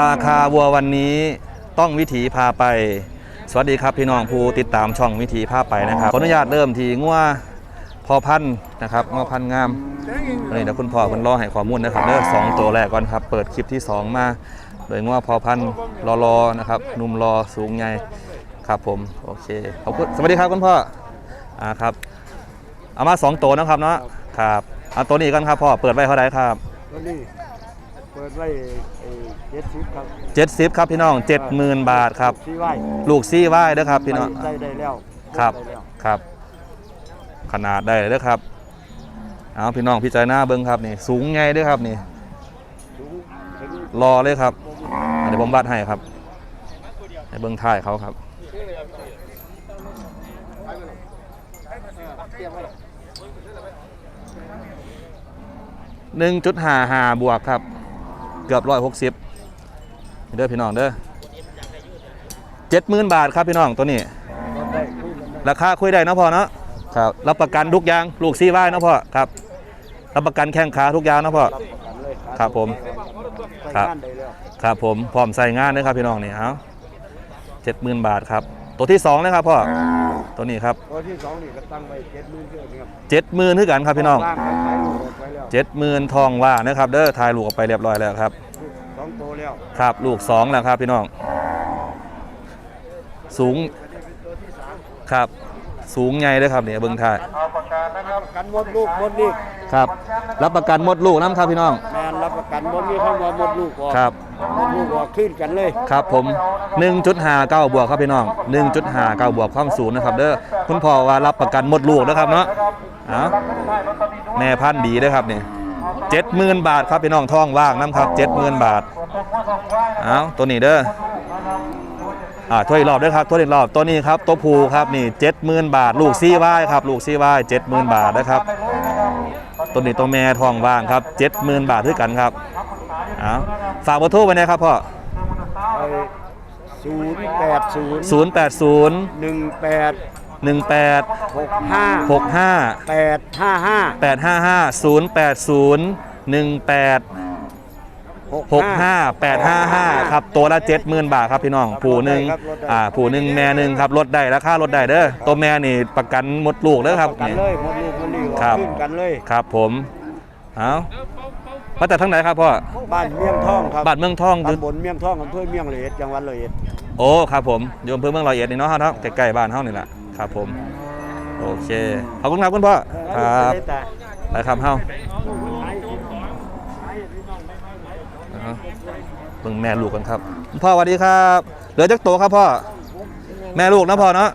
ราคาวัววันนี้ต้องวิถีพาไป สวัสดีครับพี่น้องผู้ติดตามช่องวิถีพาไปนะครับขออนุญาตเริ่มที่งัวพอพันธุ์นะครับงัวพันธุ์งามนี่เดี๋ยวคุณพ่อคุณรอให้ข้อมูลนะครับเลือกสองตัวแรกก่อนครับ เปิดคลิปที่ 2 มาโดยงัวพอพันธุ์รอรอๆนะครับหนุ่มรอสูงใหญ่ครับผมโอเคขอบคุณสวัสดีครับคุณพ่ออ่าครับเอามาสองตัวนะครับเนาะครับเอาตัวนี้กันครับพ่อเปิดไว้เท่าไหร่ครับแล้วนี่ เปิดไว้เจ็ดสิบครับเจ็ดสิบครับพี่น้องเจ็ดหมื่นบาทครับที่ไหวลูกซี่ไหว้เด้อครับพี่น้องใส่ได้แล้วครับ ได้แล้วครับ ขนาดได้เลยเด้อครับ เอาพี่น้องพิจารณาเบิ้งครับนี่ สูงไงเด้อครับนี่ สูงถึงรอเลยครับอะเดี๋ยวผมบัดให้ครับให้เบิ้งท้ายเขาครับ หนึ่งจุดห้าห้าบวกครับ เกือบร้อยหกสิบเด้อพี่น้องเด้อเจ็ดหมื่นบาทครับพี่น้องตัวนี้ ราคาคุยได้นะพ่อเนาะครับรับประกันทุกอย่างลูกซี่ไหว้เนะพ่อครับรับประกันแข้งขาทุกอย่างนะพ่อครับผมครับครับผมพร้อมใส่งานเลยครับพี่น้องนี่เอาเจ็ดหมื่นบาทครับ ตัวที่สองเลยครับพ่อตัวนี้ครับตัวที่สองนี่ก็ตั้งไว้เจ็ดหมื่นเท่านี้ครับเจ็ดหมื่นคือกันครับพี่น้องว่างไปขายลูกออกไปแล้วเจ็ดหมื่นทองว่านะครับเด้อทายลูกออกไปเรียบร้อยแล้วครับสองตัวแล้วครับลูกสองแล้วครับพี่น้อง สูงครับ สูงไงเลยครับเนี่ยเบิ้งท่ายเอาประกันนะครับประกันหมดลูกหมดนี่ครับ รับประกันหมดลูกน้ำครับพี่น้อง แมนรับประกันหมดนี่เข้ามาหมดลูกออกครับหมดลูกออกขึ้นกันเลยครับผม 1.59 บวกครับพี่น้อง 1.59 บวกความสูงนะครับเด้อคุณพ่อว่ารับประกันหมดลูกนะครับเนาะเอาแม่พันธุ์ดีเด้อครับนี่70,000บาทครับพี่น้องท้องว่างน้ำครับ70,000บาท เอาตัวนี้เด้อ อ่าถ้วยอีกรอบเด้อครับถ้วยอีกรอบตัวนี้ครับตัวผูครับนี่70,000บาท ลูกซี่ว่ายครับลูกซี่ว่าย70,000บาทนะครับตัวนี้ตัวแม่ท้องว่างครับ70,000บาทด้วยกันครับเอาฝากเบอร์โทรไว้นะครับพ่อศูนย์แปดศูนย์080หนึ่งแปด18หกห้า65แปดห้าห้า855 080 18 65 855 ครับตัวละ 70,000 บาทครับพี่น้องผู้หนึ่งอ่าผู้หนึ่งแม่หนึ่งครับลดได้ราคาลดได้เด้อตัวแม่นี่ประกันหมดลูกเด้อครับกันนี่เลยหมดลูกหมดนี่ครับขึ้นกันเลยครับผมเอามาจากทางไหนครับพ่อบ้านเมียงทองครับบ้านเมืองทองคือตำบลเมียงทองอำเภอเมียงเหลดจังหวัดเลยเอ็ดโอ้ครับผมอยู่อำเภอเมืองร้อยเอ็ดนี่เนาะครับใกล้ๆบ้านเฮานี่แหละครับผมโอเคขอบคุณครับคุณพ่อครับแต่ไปครับเฮาเอา เบิ่งแม่ลูกกันครับ พ่อสวัสดีครับเหลือจักโตวครับพ่อแม่ลูกนะพ่อเนาะ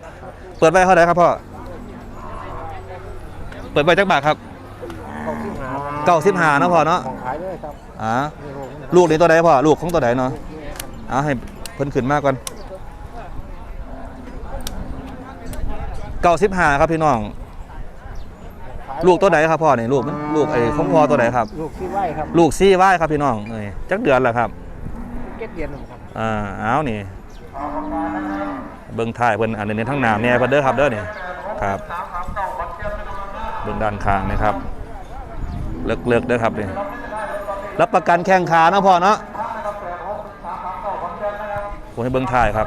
เปิดไว้เท่าไหร่ครับพ่อเปิดไว้จักบาทครับเก้าสิบห้านะพ่อเนาะของขายเลยครับอ่าลูกนี่ตัวใดพ่อลูกของตัวใดเนาะเอาให้เพิ่นขึ้นมากก่อนเก้าสิบห้าครับพี่น้องลูกตัวใดครับพ่อนี่ลูกมันลูกไอ้ของพ่อตัวใดครับ ลูกที่ไหวครับลูกซี่ไหว้ครับพี่น้องเอ้ยจักเดือนแล้วครับ เก็ดเดียนครับอ่าเอานี่เบิ่งท้ายเพิ่นอันนี้ทั้งน้าแน่เพิ่นเด้อครับเด้อนี่ครับเบิ่งด้านข้างนะครับ เลิกๆเด้อครับนี่รับประกันแข้งขาเนาะพ่อเนาะผมให้เบิ่งท้ายครับ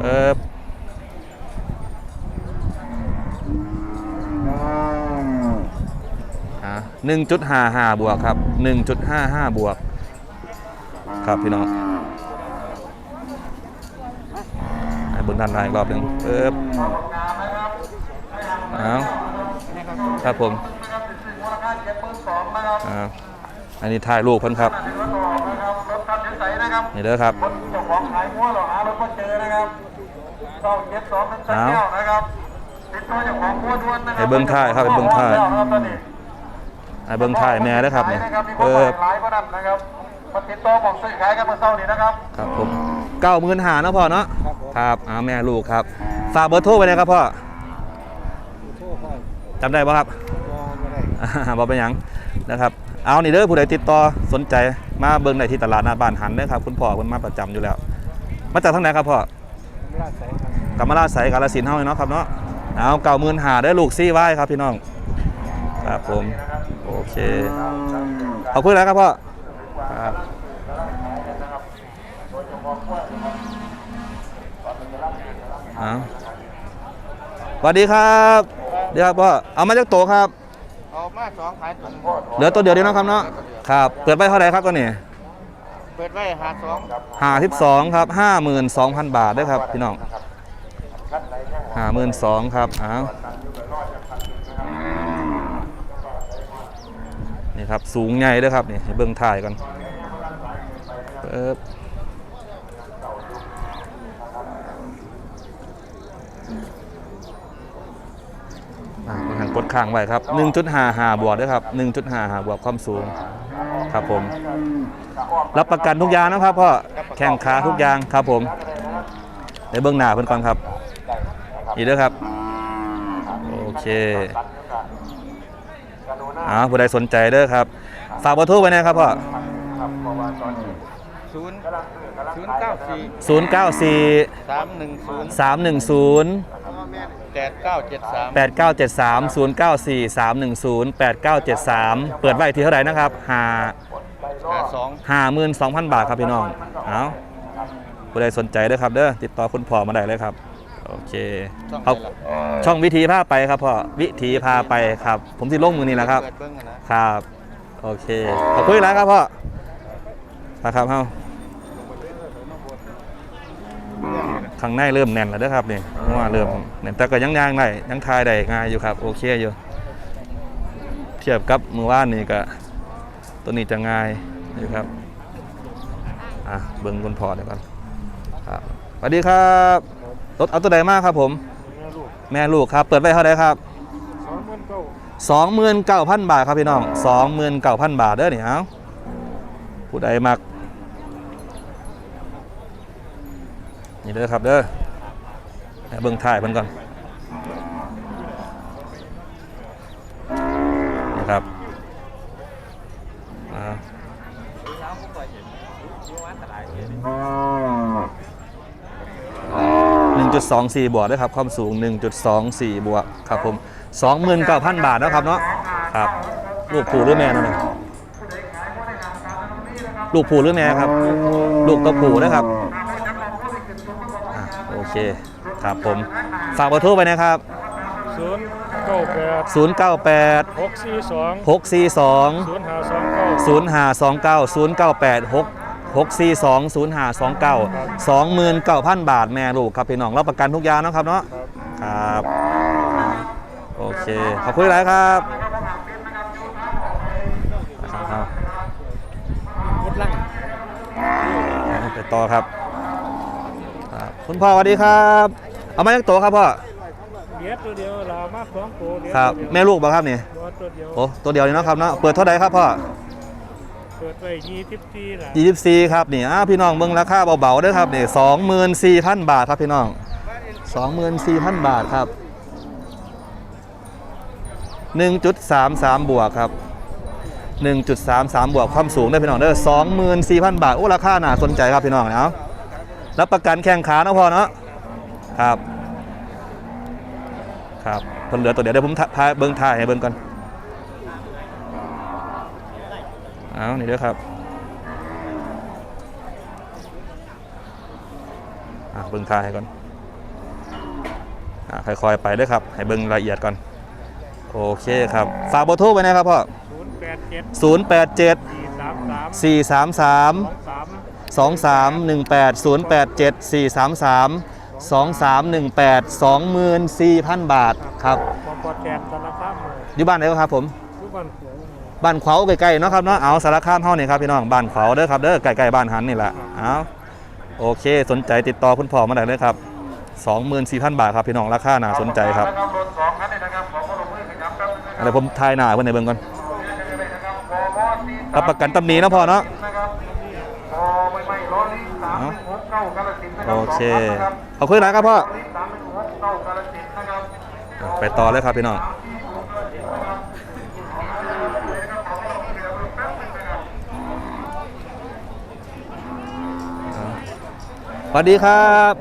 เอออ่งจุดห้า1.55บวกครับ1.55บวก ครับพี่น้องให้เบิ่งด้านในอีกรอบหนึ่งเอ๊บเอาครับผมเอาอันนี้ถ่ายรูปเพิ่นครับนี่เด้อครับเจ้าของขายงัวหรอหารถก็เจอนะครับต้องเจ็ดสองเป็นสัญญานะครับติดตัวเจ้าของงัวด้วนนะครัให้เบิ่งท้ายครับให้เบิ่งท้ายครับตอนนี้ไอ้เบิ่งถ่ายแม่เด้อครับนี่นะครับมีเอคนอขายก็นั่นนะครับ มาติดต่อบอกซื้อขายกันเมื่อเช้านี้นะครับ ครับผมเก้าหมื่นหาเนาะพ่อเนาะครับเอาแม่ลูกครับฝากเบอร์โทรไปเลยครับพ่อโทษพ่อจำได้ป่ะครับรอก็ได้อ่าบอกเป็นหยังนะครับ เอานี่เด้อผู้ใดติดต่อสนใจมาเบิ่งได้ที่ตลาดหน้าบ้านหันเด้อครับ คุณพ่อคุณมาประจำอยู่แล้ว มาจากทางไหนครับพ่อไม่ได้ใส่ครับกำมะลาใสกาลสินธุ์เฮานี่เนาะครับเนาะเอาเก่าหมื่นหาได้อลูกซี่ไว้ครับพี่น้องครับผมโอเคขอบคุณแล้วครับพ่อ ครับสวัสดีครับเดี๋ยวครับพ่อเอามาจากโตครับ เอามาสองขายพ่อเหลือตัวเดียวดีนะครับเนาะครับ เปิดไปเท่าไหร่ครับตัวนี้เปิดไว้หาสองหาสิบสองครับห้าหมื่นสองพันบาทได้ครับพี่น้องห้าหมื่นสองครับอ้าวนี่ครับสูงใหญ่ด้วยครับนี่เบื้องถ่ายกัน อ่าต้องหันกดค้างไว้ครับ 1.55 บวกด้วยครับ 1.55 บวกความสูง ครับผม รับประกันทุกอย่างนะครับพ่อ แข่งขาทุกอย่างครับผมในเบื้องหน้าเพิ่นก่อนครับ อีกเด้อครับ โอเคอ่าผู้ใดสนใจเด้อครับ ฝากเบอร์โทรไว้นะครับพ่อ ศูนย์ศูนย์เก้าสี่094 สามหนึ่งศูนย์310 แปดเก้าเจ็ดสาม8973 094 310 8973 เปิดไว้ที่เท่าไหร่นะครับหาหาสองห้าหมื่นสองพันบาทครับพี่น้อง เอาผู้ใดสนใจเด้อครับเด้อ ติดต่อคุณพ่อมาได้เลยครับ โอเคช่องเอาไหนล่ะช่องวิธีพาไปครับพ่อ วิธีพาไปครับ ผมที่ลงมือนี่แหละครับ เปิดเบิ้งกันนะ ครับ โอเค ขอบคุณแล้วครับพ่อมาครับเฮา ข้างในเริ่มแน่นแล้วเด้อครับนี่เพราะว่าเริ่มแน่นแต่ก็ยังย่างได้ยังทายได้ง่ายอยู่ครับ โอเคอยู่ เทียบกับมือว่านนี่ก็ตัวนี้จะง่ายอยู่ครับอะเบิ้งคุณพ่อเดี๋ยวก่อนครับสวัสดีครับรถเอาตัวใดมากครับผม แม่ลูกครับ เปิดไว้เท่าไหร่ครับสองหมื่นเก้า29,000บาทครับพี่น้อง29,000บาทเด้อนี่เอาผู้ใดมัก นี่เด้อครับเด้อเบิ่งถ่ายเพิ่นก่อนนี่ครับอ่า1.24บวกด้วยครับ ความสูง 1.24 บวกครับผม 29,000 บาทนะครับเนาะครับ ลูกผูหรือแม่นั่นน่ะลูกผูหรือแม่ครับ ลูกตัวผูนะครับ เคครับผมฝากเบอร์โทรไปนะครับ ศูนย์เก้าแปด098 หกสี่สอง642 ศูนย์หาสองเก้า 0529 098 6 642 0529 29,000 บาทแม่ลูกครับพี่น้องรับประกันทุกอย่างเนาะครับเนาะครับโอเค ขอบคุณหลายครับครับพุดลัง ไปต่อครับ ครับคุณพ่อสวัสดีครับ เอามาจากตัวครับพ่อเดียดตัวเดียวลามากสองตัวเดียวครับแม่ลูกบ่ครับนี่ตัวเดียวโอ้ตัวเดียวนี่เนาะครับเนาะเปิดเท่าไหร่ครับพ่อเปิดไว้ยี่สิบสี่ละ24ครับนี่อ้าวพี่น้องเบิ่งราคาเบาๆเด้อครับนี่24,000บาทครับพี่น้อง24,000บาทครับ1.33บวกครับ1.33 บวกความสูงได้อพี่น้องเด้อ24,000 บาท โอ้ ราคาน่าสนใจครับพี่น้องเนาะ รับประกันแข่งขาเนาะพอเนาะครับ ครับเพิ่นเหลือตัวเดียวเดี๋ยวผมถ่ายพาเบิ่งถ่ายให้เบิ่งก่อนเอานี่เด้อครับอะเบิ่งถ่ายให้ก่อนอะค่อยๆไปเด้อครับ ให้เบิ่งรายละเอียดก่อนโอเคครับฝากเบอร์โทรไว้นะครับพ่อศูนย์แปดเจ็ด087สี่สาม สาม433สองสาม2318 087 433 2318 24,000 บาทครับมอปอดแทนสารคามเลยอยู่บ้านไหนครับผมทุกวันหัวบ้านขวาวใกล้ๆเนาะครับเนาะเอาสารคามเฮานี่ครับพี่น้องบ้านขวาวเด้อครับเด้อใกล้ๆบ้านหันนี่แหละเอาโอเค สนใจติดต่อคุณพ่อมาได้เลยครับ24,000 บาทครับพี่น้องราคาน่าสนใจครับรถสองคันนี่นะครับขอความร่วมมือขยับครับเดี๋ยวผมทายหน้าเพิ่นในเบิ่งก่อนนะครับวอวอสี่รับประกันตำหนิเนาะพ่อเนาะ โอบเคสงคันนะครับขอบคุณหลายครับพ่อล้อลิงสามหนึ่งหกเก้ากาลสินธุ์นะครับไปต่อเลยครับพี่น้องสวัสดีครับ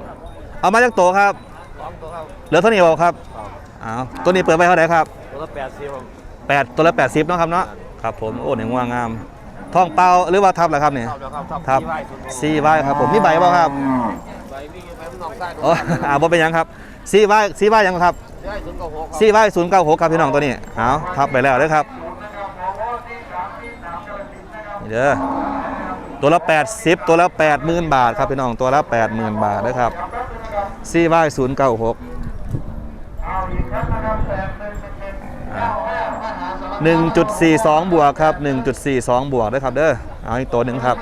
เอามาจากโตครับสองตัวครับเหลือเท่านี้บ่ครับอ้าวตัวนี้เปิดไปเท่าไหร่ครับ ตัวละแปดสิบผมแปดตัวละ80เนาะครับเนาะ ครับผม โอ้หนึ่งว่างาม ทองเปล่าหรือว่าทับเหรอครับเนี่ยครับแล้วครับทับซีไว้ครับผมมีใบบ่ครับใบวิ่งไปมันนองใต้โอ้อ่าบ่เป็นหยังครับซีว่าซีว่าหยังครับได้ถึงกับหกซีว่าศูนย์เก้าหกครับพี่น้องตัวนี้เอาทับไปแล้วเด้อครับนี่เด้อตัวละ 80 ตัวละ 80,000 บาทครับพี่น้องตัวละ 80,000 บาทนะครับซีว่าศูนย์เก้าหก หนึ่งจุดสี่สองบวกครับหนึ่งจุดสี่สองบวกด้วยครับเด้อเอาอีกตัวหนึ่งครับ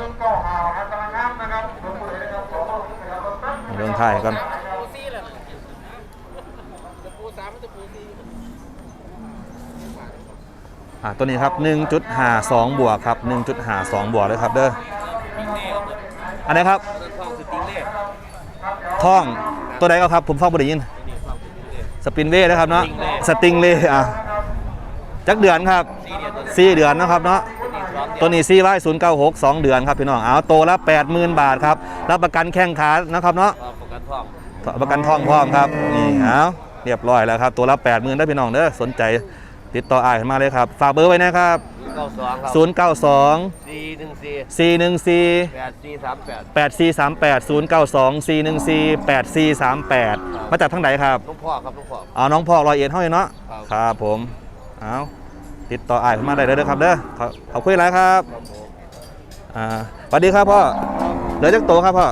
เรื่องไทายก่อนอ่าตัวนี้ครับ 1.52 บวกครับ 1.52 บวกเลยครับเด้ออันไหนี้ครับท่องตัวใดก็ครับผมฟังบ่ได้ยิน สปินเว่นะครับเนาะสติงเล่อะ จักเดือนครับ4เดือนนะครับเนาะตัวนี้ซีไว้ศูนย์เก้าหกสองเดือนครับพี่น้องเอาโตละแปดหมื่นบาทครับรับประกันแข้งขานะครับเนาะประกันทองประกันทองพร้อมครับนี่เอาเรียบร้อยแล้วครับตัวละแปดหมื่นได้พี่น้องเด้อสนใจติดต่ออ้ายขึ้นมาเลยครับ ฝากเบอร์ไว้นะครับเก้าสองครับศูนย์เก้าสองสี่หนึ่งสี่สี่หนึ่งสี่แปดสี่สามแปดแปดสี่สามแปดศูนย์เก้าสองสี่หนึ่งสี่แปดสี่สามแปดมาจากทางไหนครับลูกพ่อครับลูกพ่อเอาน้องพ่อรอยเอ็ดเท่าไหร่เนาะครับครับผม เอา ติดต่ออ้ายขึ้นมาได้เลยเด้อครับเด้อขอขอบคุยหลายครับครับผมอ่าสวัสดีครับพ่อเหลือจักโตครับพ่อ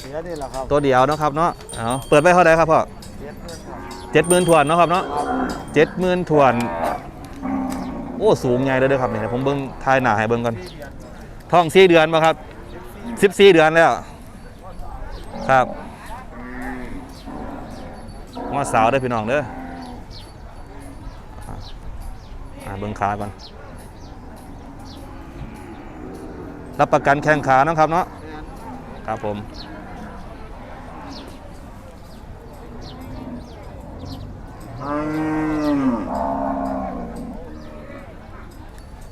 เสียนี่แหละครับตัวเดียวเนาะครับเนาะเอาเปิดไว้เท่าไหร่ครับพ่อเสียเพื่อนครับเจ็ดหมื่นถวนเนาะครับเนาะเจ็ดหมื่นถวนโอ้สูงใหญ่เลยเด้อครับนี่ผมเบิ้งทายหนาให้เบิ้งก่อนท้องสี่เดือนมาครับสิบสี่เดือนแล้วครับมาสาวเด้อพี่น้องเด้ออ่า อ่าเบิ้งขาก่อน รับประกันแข้งขานะครับเนาะ ครับผม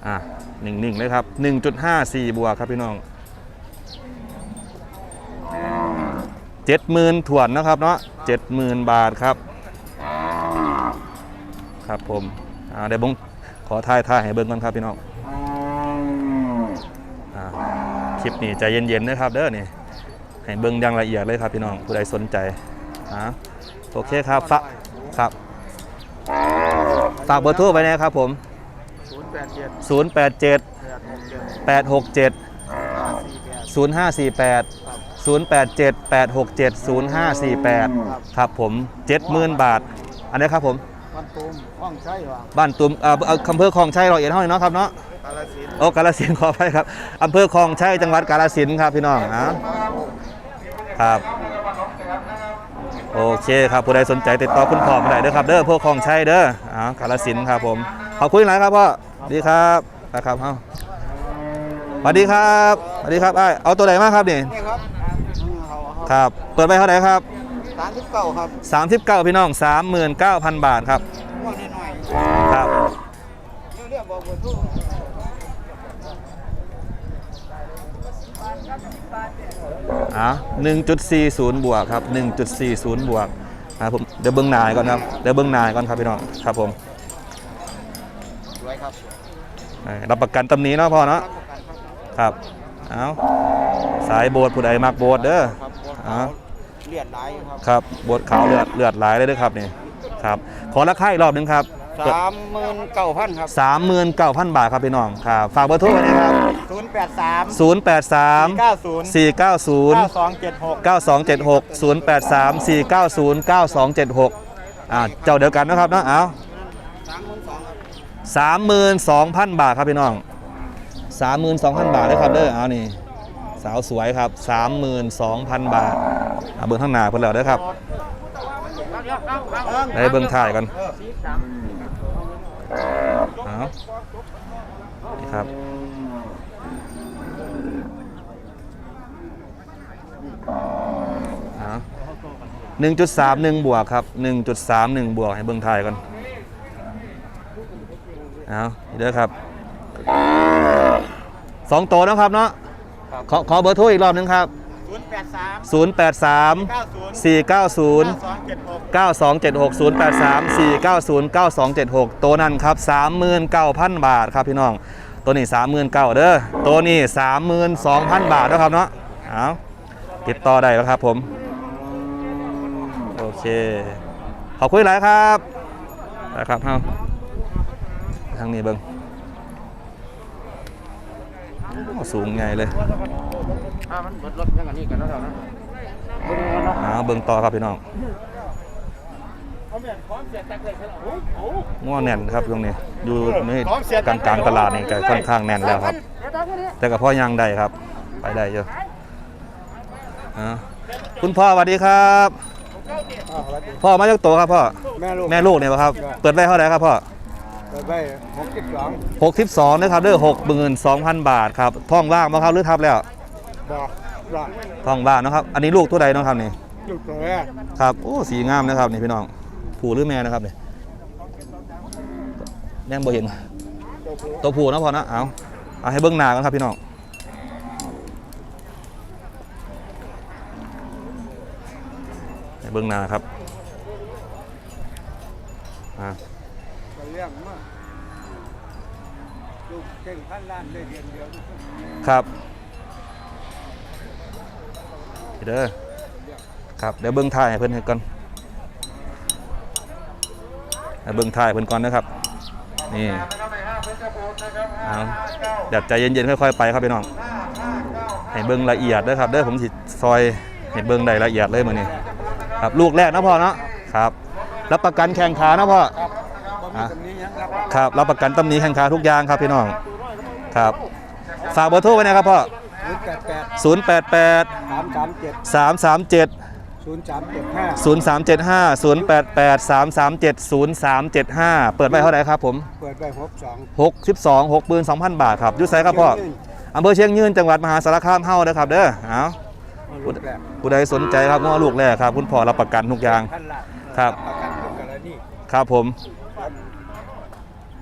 อะนิ่งๆเลยครับ1.54บวกครับพี่น้อง70,000ถวนนะครับเนาะ70,000บาทครับ ครับผม อ่าเดี๋ยวบง ขอทายทายให้เบิ่งกันครับพี่น้องอ่าคลิปนี้ใจเย็นๆนะครับเด้อนี่ให้เบิ่งอย่างละเอียดเลยครับพี่น้องผู้ใดสนใจอ่าโอเคครับฝากครับฝากเบอร์โทรไว้นะครับผมศูนย์แปดเจ็ด087แปดหกเจ็ด867ห้าสี่แปด0548 087 867 0548 ครับผม 70,000 บาท อันนี้ครับผม มันตูมห้องใช่หรอบ้านตุมเอ่อเอ่ออำเภอคลองชัยร้อยเอ็ดเท่านี้เนาะครับเนาะกาลสินธุ์โอ้กาฬสินธุ์ขอไปครับอำเภอคลองชัยจังหวัดกาฬสินธุ์ครับพี่น้องอะครับโอเคครับผู้ใดสนใจติดต่อคุณพ่อมาได้เด้อครับเด้อพวกคลองชัยเด้ออ่ากาฬสินธุ์ครับผมขอบคุณหลายครับพ่อสวัสดีครับนะครับเฮาสวัสดีครับสวัสดีครับอ้ายเอาตัวไหนมาครับนี่นี่ครับเอาครับ ครับ เปิดไปเท่าไหร่ครับ สามสิบเก้าครับ39พี่น้อง39,000บาทครับว่าหน่อยครับๆเรียกบอกว่าทุกอะ1.40บวกครับ1.40บวกอะผมเดี๋ยวเบิ้งหนายก่อนครับเดี๋ยวเบิ้งหนายก่อนครับพี่น้องครับผมไว้ครับเอ่อรับประกันตำหนี้เนาะพ่อเนาะครับเอาสายโบสถ์ผู้ใดมักโบสถ์เด้อ ครับอ่าเลียดไหลครับครับโบสถ์ขาวเลือดเลือดไหลายเลยเด้อครับนี่ครับขอราคาอีกรอบหนึงครับสามหมื่นเก้าพันครับ39,000บาทครับพี่น้องครับฝากเบอร์โทรไว้นะครับศูนย์แปดสาม083เก้าศูนย์เก้า490สองเจ็ดหก9276 083 490 9276อ่าเจ้าเดียวกันนะครับเนาะเอาสามหมื่นสองครับ32,000บาทครับพี่น้อง32,000บาทเลยครับเด้อเอานี่ สาวสวยครับ 32,000 บาทเอาเบิ่งข้างหน้าเพิ่นแล้วเด้อครับได้เบิ่งถ่ายกันเอานี่ครับเอา1.31บวกครับ1.31บวกให้เบิ่งถ่ายกันเอานี่เด้อครับสองโตวนะครับเนาะ ขอขอเบอร์โทรอีกรอบหนึงครับศูนย์แปดสาม083เก้าศูนย์490เก้าสองเจ็ดหก9276 083 490 9276 ตัวนั้นครับ 39,000 บาทครับพี่น้อง ตัวนี้ 39,000เด้อ ตัวนี้ 32,000 บาทนะครับเนาะเอาติดต่อได้แล้วครับผมเค ขอบคุณหลายครับไปครับเฮาทางนี้เบิงโอ้ สูงใหญ่เลยถ้ามันเบิดรถยังอันนี้กันแล้วนะอ้าวเบิงต่อครับพี่น้องง้อแน่นครับตรงนี้อยู่ในกลางกลางๆตลาดนี่ก็ค่อนข้างแน่นแล้วครับ แต่กับพ่อย่างได้ครับ ไปได้เยอะอ่าคุณพ่อสวัสดีครับพ่อมาจากตัวครับพ่อแม่ลูกแม่ลูกเนี่ยครับ เปิดไว้เท่าไหร่ครับพ่อ เปิดไว้หกสิบสอง62นะครับเด้อ62,000 บาทครับท้องว่างบ่ครับหรือทับแล้วบอกรอดท้องว่างนะครับ อันนี้ลูกตัวใดเนาะครับนี่ลูกตัวแรกครับโอ้สีงามนะครับนี่พี่น้องผู้หรือแม่นะครับนี่แม่งบ่เห็น ตัวผู้ตัวผู้นะพอนะเอาเอาให้เบิ้งหน้ากันครับพี่น้องให้เบิ้งหน้าครับอ่าก็เลี้ยงมาลูกเก่งพันล้านได้เดือนเดียวครับเด้อครับเดี๋ยวเบิ้งถ่ายให้เพิ่นให้ก่อนเบิ้งถ่ายเพิ่นก่อนนะครับ นี่เอาเดี๋ยวใจเย็นๆค่อยๆไปครับพี่น้องให้เบิ้งละเอียดนะครับเด้อผมสิซอยให้เบิ้งได้ละเอียดเลยมื้อนี้ครับลูกแรกนะพ่อเนาะครับ รับประกันแข่งขานะพ่อ นี้ยังรับครับรับประกันตำหนิแข่งขาทุกอย่างครับพี่น้องครับฝากเบอร์โทรไว้นะครับพ่อศูนย์แปดแปด088 สามสามเจ็ด337 ศูนย์สามเจ็ดห้า0375 088 337 0375 เปิดไว้เท่าไหร่ครับผม เปิดไว้หกสอง 62 6ปืน2,000 บาทครับอยุ่ไสครับพ่ออำเภอเชียงยืนจังหวัดมหาสารคามเฮาเด้อครับเด้อเอาลูกแรกผู้ใดสนใจครับง้อลูกแรกครับ คุณพ่อรับประกันทุกอย่างพันล้านครับ ประกันเป็นกรณีครับผม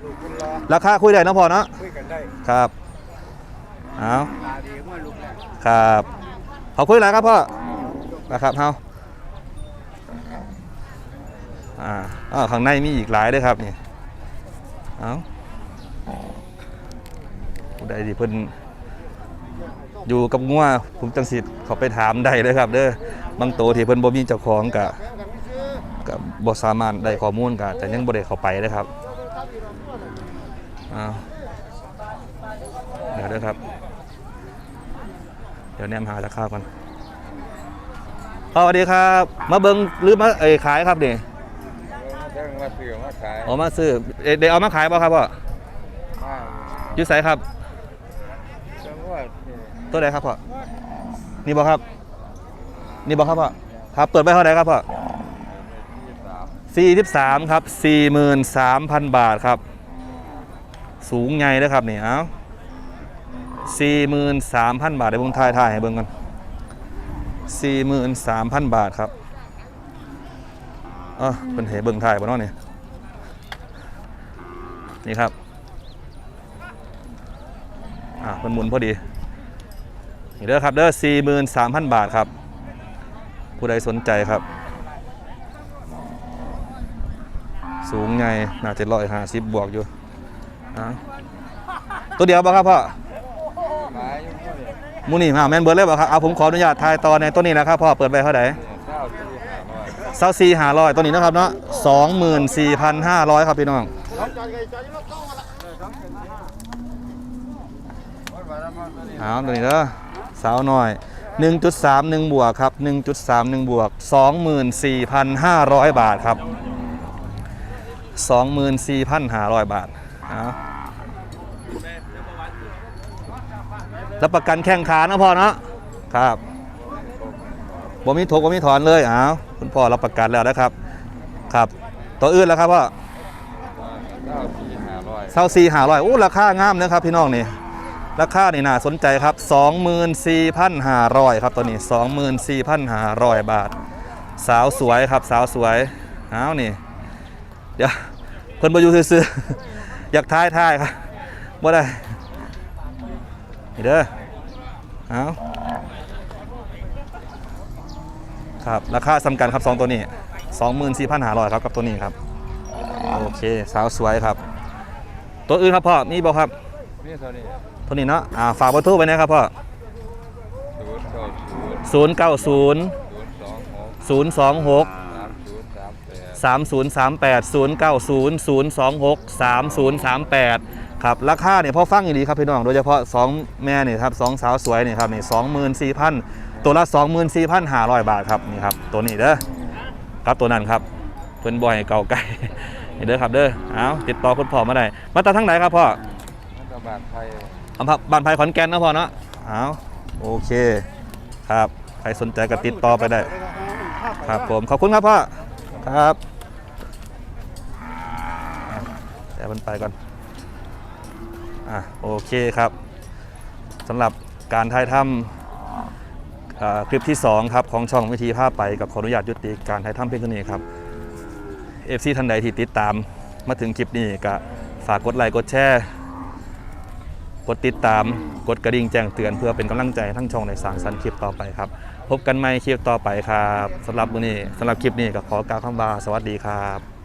ลูกคุณรอราคาคุยได้นะพ่อเนาะคุยกันได้ครับเอาตาดีเมื่อลูกแรกครับขอบคุณหลายครับพ่อนะครับเฮาอ่าอ้าวข้างในมีอีกหลายด้วยครับนี่เอาผู้ใดที่เพิ่นอยู่กับงัวผมจังสิทธิ์เขาไปถามได้เลยครับ เด้อบางโตที่เพิ่นบ่มีเจ้าของกะ บ่สามารถได้ข้อมูลกะแต่ยังบ่ได้เข้าไปเลยครับอ้าวเดี๋ยวเด้อครับ เดี๋ยวแนมหาราคาก่อนพ่อสวัสดีครับ มาเบิงหรือมาเอ้ยขายครับนี่เรื่องมาซื้อมาขายเอามาซื้อเอ้ยเดี๋ยวเอามาขายเปล่าครับพ่อมาอยุ่ไสครับจังหวัดตัวไหนครับพ่อนี่บ่ครับ นี่บ่ครับพ่อครับเปิดไปเท่าไหร่ครับพ่อ สี่สิบสามครับสี่หมื่นสามพันบาทครับ สูงไงนะครับนี่เอาสี่หมื่นสามพันบาทเดี๋ยวผมถ่ายถ่ายให้เบิ่งกันสี่หมื่นสามพันบาทครับอ๋อเป็นเหเบิ่งถ่ายบ่เนาะนี่นี่ครับอ่ามันหมุนพอดีนี่เด้อครับเด้อสี่หมื่นสามพันบาทครับ ผู้ใดสนใจครับ สูงไงน่าจะร้อยห้าสิบบวกอยู่อะตัวเดียวป่ะครับพ่อขายอยู่เท่าไหร่มูนี่มาแมนเบิร์ดเลยป่ะครับเอาผมขออนุญาตทายตอนในตัวนี้นะครับพ่อเปิดไปเท่าไหร่เศร้าที่หาร้อยเซาซีหาร้อยตัวนี้นะครับเนาะสองหมื่นสี่พันห้าร้อยครับพี่น้องเอาตัวนี้เด้อสาวหน่อย 1.31 บวกครับ 1.31 บวก 24,500 บาทครับ 24,500 บาทเอารับประกันแข้งขานะพ่อเนาะครับบ่มีถกบ่มีถอนเลยอ้าวคุณพ่อรับประกันแล้วนะครับ ครับ ตัวอื่นแล้วครับพ่อเศร้าที่หาร้อยเซาซีหาร้อยโอ้ราคางามนะครับพี่น้องนี่ราคานี่น่าสนใจครับ 24,500 ครับตัวนี้ 24,500 บาท สาวสวยครับสาวสวยอ้าวนี่ เดี๋ยว เพิ่นบ่อยู่ซื่อๆอยากทายทายครับบ่ได้นี่เด้อเอาครับราคาสำคัญครับ2ตัวนี้24,500ครับกับตัวนี้ครับ โอเคสาวสวยครับ ตัวอื่นครับพ่อมีบ่ครับนี่เท่านี้ตัวนี้เนาะอ่าฝากเบอร์โทรไว้นะครับพ่อศูนย์เก้าศูนย์090ศูนย์สองหก026 3038 090 026 3038ครับราคาเนี่ยพอฟังอย่างดีครับพี่น้อง โดยเฉพาะ 2 แม่เนี่ยครับสองสาวสวยเนี่ยครับนี่24,000ตัวละ 24,500 บาทครับนี่ครับตัวนี้เด้อครับตัวนั้นครับเพิ่นบ่อยเก่าไก่นี่เด้อครับเด้อเอาติดต่อคุณพ่อมาได้มาจากทางไหนครับพ่อรัฐบาลไทยอำเภอบ้านไผ่ขอนแก่นนะพ่อเนาะเอาโอเคครับใครสนใจก็ติดต่อไปได้ ครับผมขอบคุณครับพ่อครับแต่ มันไปก่อน อะโอเคครับสำหรับการถ่ายทำอ่อคลิปที่ 2 ครับ ของช่องวิธีภาพไปกับขออนุญาตยุติการถ่ายทำเพียงเท่านี้ครับ FC ท่านใดที่ติดตามมาถึงคลิปนี้ก็ฝากกดไลค์กดแชร์กดติดตามกดกระดิ่งแจ้งเตือนเพื่อเป็นกำลังใจทั้งช่องในสางสรรค์คลิปต่อไปครับ พบกันใหม่คลิปต่อไปครับสำหรับวันนี้สำหรับคลิปนี้ก็ขอกล่าวคำว่าสวัสดีครับ